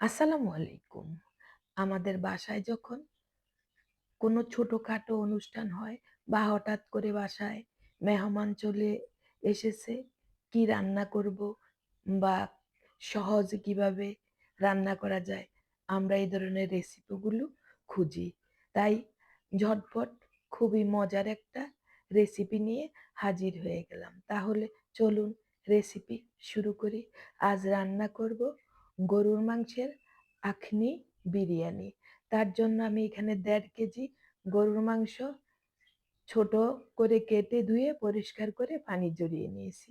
আসসালামু আলাইকুম। আমাদের বাসায় যখন কোনো ছোটখাটো অনুষ্ঠান হয় বা হঠাৎ করে বাসায় মেহমান চলে এসেছে, কি রান্না করব বা সহজে কীভাবে রান্না করা যায়, আমরা এই ধরনের রেসিপিগুলো খুঁজি। তাই ঝটপট খুবই মজার একটা রেসিপি নিয়ে হাজির হয়ে গেলাম। তাহলে চলুন রেসিপি শুরু করি। আজ রান্না করব গরুর মাংসের আখনি বিরিয়ানি। তার জন্য আমি এখানে দেড় কেজি গরুর মাংস ছোট করে কেটে ধুয়ে পরিষ্কার করে পানি জড়িয়ে নিয়েছি।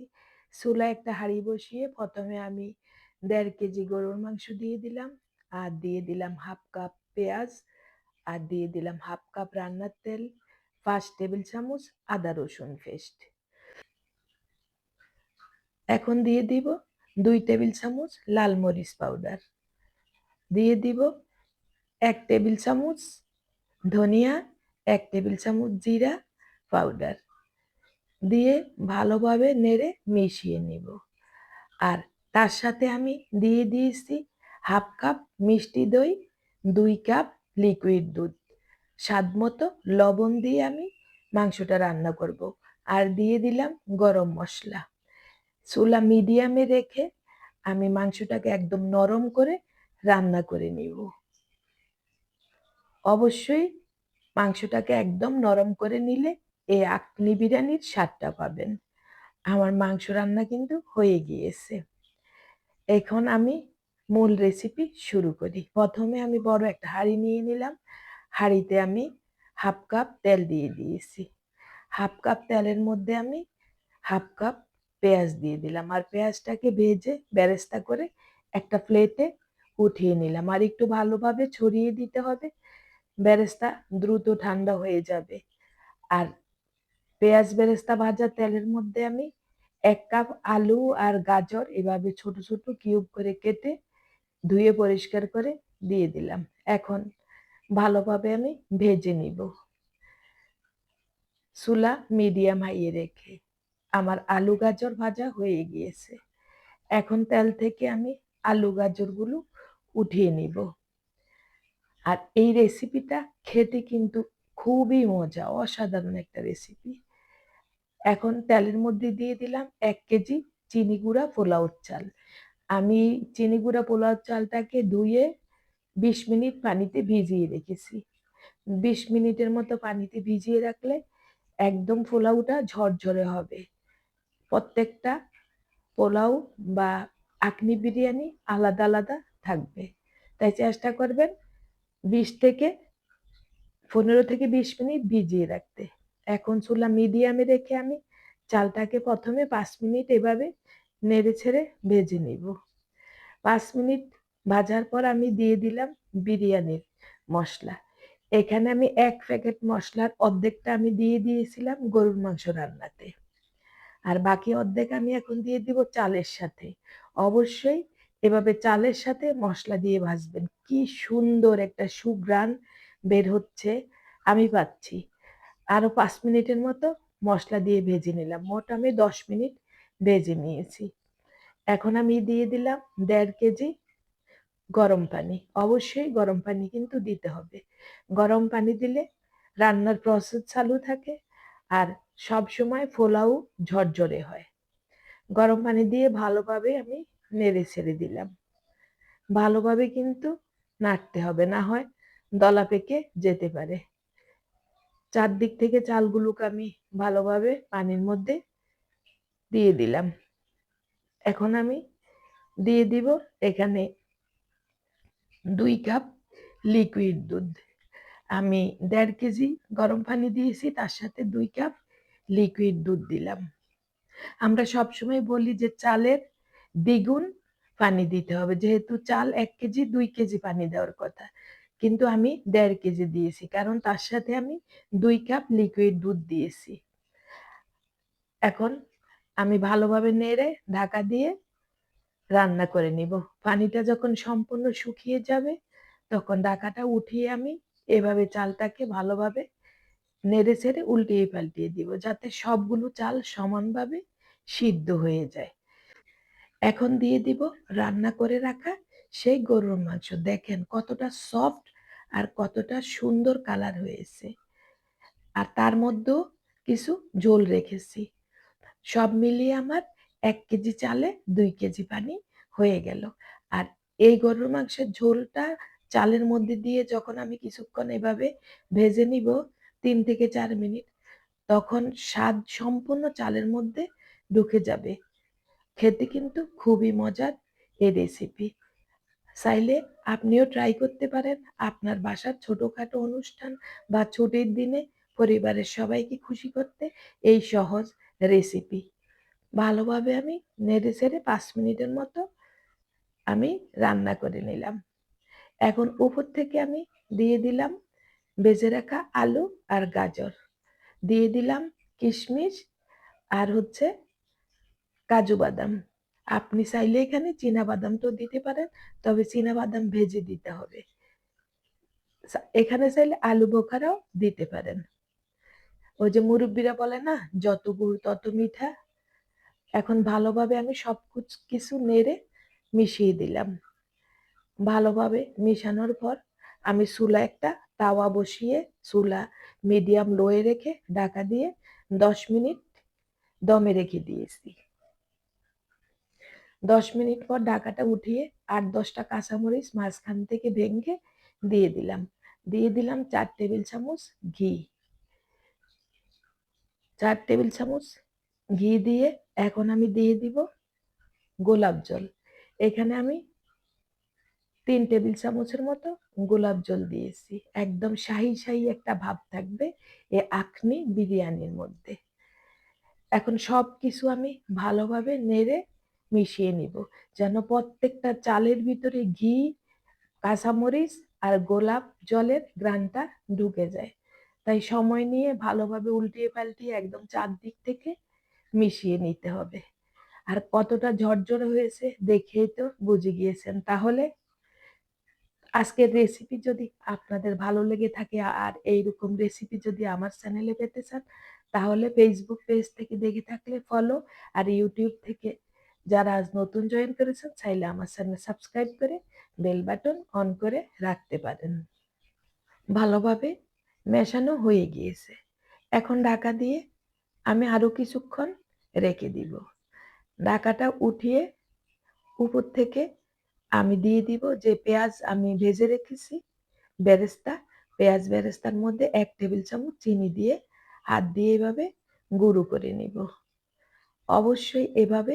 চুলায় একটা হাঁড়ি বসিয়ে প্রথমে আমি দেড় কেজি গরুর মাংস দিয়ে দিলাম, আর দিয়ে দিলাম 1/2 কাপ পেঁয়াজ, আর দিয়ে দিলাম 1/2 কাপ রান্নার তেল, ৫ টেবিল চামচ আদা রসুন পেস্ট। এখন দিয়ে দিব ২ টেবিল চামচ লাল মরিচ পাউডার। দিয়ে দিব এক টেবিল চামচ ধনিয়া, এক টেবিল চামচ জিরা পাউডার। দিয়ে ভালোভাবে নেড়ে মিশিয়ে নিব। আর তার সাথে আমি দিয়ে দিয়েছি 1/2 কাপ মিষ্টি দই, দুই কাপ লিকুইড দুধ। স্বাদ মতো লবণ দিয়ে আমি মাংসটা রান্না করব। আর দিয়ে দিলাম গরম মসলা। চুলা মিডিয়ামে রেখে আমি মাংসটাকে একদম নরম করে রান্না করে নিব। অবশ্যই মাংসটাকে একদম নরম করে নিলে এই আখনি বিরিয়ানির স্বাদটা পাবেন। আমার মাংস রান্না কিন্তু হয়ে গিয়েছে। এখন আমি মূল রেসিপি শুরু করি। প্রথমে আমি বড় একটা হাঁড়ি নিয়ে নিলাম। হাঁড়িতে আমি 1/2 কাপ তেল দিয়ে দিয়েছি। 1/2 কাপ তেলের মধ্যে আমি 1/2 কাপ পেঁয়াজ দিয়ে দিলাম। আর পেঁয়াজটাকে ভেজে ব্যারেস্তা করে একটা প্লেটে উঠিয়ে নিলাম। আর একটু ভালোভাবে ছড়িয়ে দিতে হবে। ব্যারেস্তা দ্রুত ঠান্ডা হয়ে যাবে। আর পেঁয়াজ বেরেস্তা ভাজা তেলের মধ্যে আমি এক কাপ আলু আর গাজর এভাবে ছোট, ছোট কিউব করে কেটে ধুয়ে পরিষ্কার করে দিয়ে দিলাম। এখন ভালোভাবে আমি ভেজে নিব। চুলা মিডিয়াম হাইয়ে রেখে। আমার আলু গাজর ভাজা হয়ে গিয়েছে। এখন তেল থেকে আমি আলু গাজরগুলো উঠিয়ে নিব। আর এই রেসিপিটা খেতে কিন্তু খুবই মজা, অসাধারণ একটা রেসিপি। এখন তেলের মধ্যে দিয়ে দিলাম এক কেজি চিনি গুঁড়া পোলাওর চাল। আমি চিনি গুঁড়া পোলাওর চালটাকে ধুয়ে ২০ মিনিট পানিতে ভিজিয়ে রেখেছি। ২০ মিনিটের মতো পানিতে ভিজিয়ে রাখলে একদম পোলাওটা ঝরঝরে হবে। প্রত্যেকটা পোলাও বা আখনি বিরিয়ানি আলাদা, আলাদা থাকবে। তাই চেষ্টা করবেন ২০ থেকে ১৫ থেকে ২০ মিনিট ভিজিয়ে রাখতে। এখন চুলা মিডিয়ামে রেখে আমি চালটাকে প্রথমে পাঁচ মিনিট এভাবে নেড়ে-ছেড়ে ভেজে নিব। পাঁচ মিনিট ভাজার পর আমি দিয়ে দিলাম বিরিয়ানির মশলা এখানে আমি এক প্যাকেট মশলার অর্ধেকটা আমি দিয়ে দিয়েছিলাম গরুর মাংস রান্নাতে। আর বাকি অর্ধেক আমি এখন দিয়ে দিব চালের সাথে। অবশ্যই এভাবে চালের সাথে মশলা দিয়ে ভাজবেন। কি সুন্দর একটা সুঘ্রাণ বের হচ্ছে, আমি পাচ্ছি। আরও পাঁচ মিনিটের মতো মশলা দিয়ে ভেজে নিলাম। মোট আমি ১০ মিনিট ভেজে নিয়েছি। এখন আমি দিয়ে দিলাম দেড় কেজি গরম পানি। অবশ্যই গরম পানি কিন্তু দিতে হবে। গরম পানি দিলে রান্নার প্রসেস চালু থাকে আর সবসময় পোলাও ঝরঝরে হয়। গরম পানি দিয়ে ভালোভাবে আমি নেড়ে ছেড়ে দিলাম। ভালোভাবে কিন্তু নাড়তে হবে, না হয় দলা পেকে যেতে পারে। চারদিক থেকে চালগুলোকে আমি ভালোভাবে পানির মধ্যে দিয়ে দিলাম। এখন আমি দিয়ে দিব এখানে দুই কাপ লিকুইড দুধ। আমি দেড় কেজি গরম পানি দিয়েছি, তার সাথে দুই কাপ লিকুইড দুধ দিলাম। আমরা সবসময় বলি যে চালের দ্বিগুণ পানি দিতে হবে। যেহেতু চাল এক কেজি, দুই কেজি পানি দেওয়ার কথা। কিন্তু আমি দেড় কেজি দিয়েছি। কারণ তার সাথে আমি দুই কাপ লিকুইড দুধ দিয়েছি। এখন আমি ভালোভাবে নেড়ে ঢাকা দিয়ে রান্না করে নিব। পানিটা যখন সম্পূর্ণ শুকিয়ে যাবে, তখন ঢাকাটা উঠিয়ে আমি এভাবে চালটাকে ভালোভাবে নেড়ে-চেড়ে উল্টিয়ে পাল্টিয়ে দিব যাতে সবগুলো চাল সমানভাবে সিদ্ধ হয়ে যায়। এখন দিয়ে দিব রান্না করে রাখা সেই গরুর মাংস। দেখেন কতটা সফট আর কতটা সুন্দর কালার হয়েছে। আর তার মধ্যেও কিছু ঝোল রেখেছি। সব মিলিয়ে আমার এক কেজি চালে দুই কেজি পানি হয়ে গেল। আর এই গরুর মাংসের ঝোলটা চালের মধ্যে দিয়ে যখন আমি কিছুক্ষণ এভাবে ভেজে নিব তিন থেকে চার মিনিট। তখন স্বাদ সম্পূর্ণ চালের মধ্যে ঢুকে যাবে। খেতে কিন্তু খুবই মজার এই রেসিপি চাইলে আপনিও ট্রাই করতে পারেন আপনার বাসার ছোটোখাটো অনুষ্ঠান বা ছুটির দিনে পরিবারের সবাইকে খুশি করতে এই সহজ রেসিপি ভালোভাবে আমি নেড়ে ছেড়ে পাঁচ মিনিটের মতো আমি রান্না করে নিলাম। এখন উপর থেকে আমি দিয়ে দিলাম বেজে রাখা আলু আর গাজর। দিয়ে দিলাম কিশমিশ আর হচ্ছে কাজু বাদাম। আপনি চাইলে এখানে চীনা তো দিতে পারেন, তবে চীনা বাদাম ভেজে দিতে হবে। এখানে চাইলে আলু বোখারাও দিতে পারেন। ওই যে মুরব্বীরা বলে না, যত গুড় তত মিঠা। এখন ভালোভাবে আমি সব কিছু নেড়ে মিশিয়ে দিলাম। ভালোভাবে মিশানোর পর আমি চুলা একটা তাওয়া বসিয়ে চুলা মিডিয়াম লোয়ে রেখে ঢাকা দিয়ে দশ মিনিট দমে রেখে দিয়েছি। দশ মিনিট পর ঢাকাটা উঠিয়ে আট দশটা কাঁচামরিচ মাঝখান থেকে ভেঙে দিয়ে দিলাম। দিয়ে দিলাম চার টেবিল চামচ ঘি। চার টেবিল চামচ ঘি দিয়ে এখন আমি দিয়ে দিব গোলাপ জল। এখানে আমি তিন টেবিল চামচের মতো গোলাপ জল দিয়েছি। একদম শাহি শাহি একটা ভাব থাকবে এ আখনি বিরিয়ানির মধ্যে। এখন সব কিছু আমি ভালোভাবে নেড়ে মিশিয়ে নিব, যেন প্রত্যেকটা চালের ভিতরে ঘি, কাঁচামরিচ আর গোলাপ জলের গ্রানটা ঢুকে যায়। তাই সময় নিয়ে ভালোভাবে উল্টিয়ে পাল্টিয়ে একদম চারদিক থেকে মিশিয়ে নিতে হবে। আর কতটা ঝরঝরে হয়েছে দেখেই তো বুঝে গিয়েছেন। তাহলে আজকের রেসিপি যদি আপনাদের ভালো লেগে থাকে, আর এইরকম রেসিপি যদি আমার চ্যানেলে পেতে চান, তাহলে ফেসবুক পেজ থেকে দেখে থাকলে ফলো আর ইউটিউব থেকে যারা আজ নতুন জয়েন করেছেন, চাইলে আমার চ্যানেল সাবস্ক্রাইব করে বেল বাটন অন করে রাখতে পারেন। ভালোভাবে মেশানো হয়ে গিয়েছে। এখন ঢাকা দিয়ে আমি আরও কিছুক্ষণ রেখে দিব। ঢাকাটা উঠিয়ে উপর থেকে আমি দিয়ে দিব যে পেঁয়াজ আমি ভেজে রেখেছি, বেরেস্তা, পেঁয়াজ বেরেস্তার মধ্যে এক টেবিল চামচ চিনি দিয়ে হাত দিয়ে এভাবে গুঁড়ো করে নিব। অবশ্যই এভাবে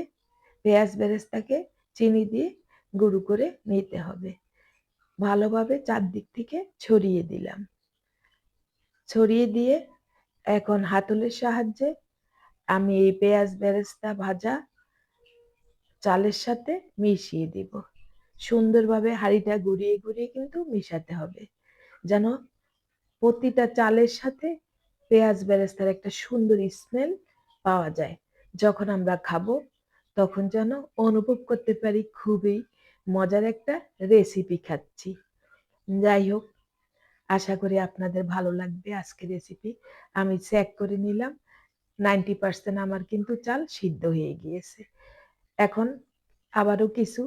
পেঁয়াজ বেরেস্তাকে চিনি দিয়ে গুঁড়ো করে নিতে হবে। ভালোভাবে চারদিক থেকে ছড়িয়ে দিলাম। ছড়িয়ে দিয়ে এখন হাতলের সাহায্যে আমি এই পেঁয়াজ বেরেস্তা ভাজা চালের সাথে মিশিয়ে দিব। সুন্দরভাবে হাঁড়িটা ঘুরিয়ে ঘুরিয়ে কিন্তু মিশাতে হবে। যেন প্রতিটা চালের সাথে পেঁয়াজ বেরেস্তার একটা সুন্দর স্মেল পাওয়া যায়। যখন আমরা খাব, তখন যেন অনুভব করতে পারি খুবই মজার একটা রেসিপি খাচ্ছি। যাই হোক, আশা করি আপনাদের ভালো লাগবে আজকের রেসিপি আমি চেক করে নিলাম নাইনটি পার্সেন্ট আমার কিন্তু চাল সিদ্ধ হয়ে গিয়েছে। এখন আবারও কিছু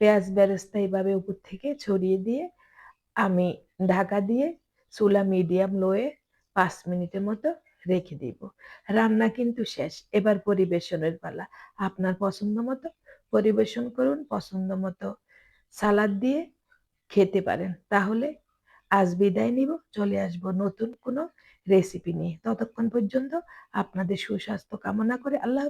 পেঁয়াজ বেরেস্তা উপর থেকে ছড়িয়ে দিয়ে আমি ঢাকা দিয়ে চুলা মিডিয়াম লোয়ে পাঁচ মিনিটের মতো রেখে দিব। রান্না কিন্তু শেষ, এবার পরিবেশনের পালা। আপনার পছন্দ মতো পরিবেশন করুন, পছন্দ মতো সালাদ দিয়ে খেতে পারেন। তাহলে আজ বিদায় নিব, চলে আসব নতুন কোনো রেসিপি নিয়ে। ততক্ষণ পর্যন্ত আপনাদের সুস্বাস্থ্য কামনা করে আল্লাহ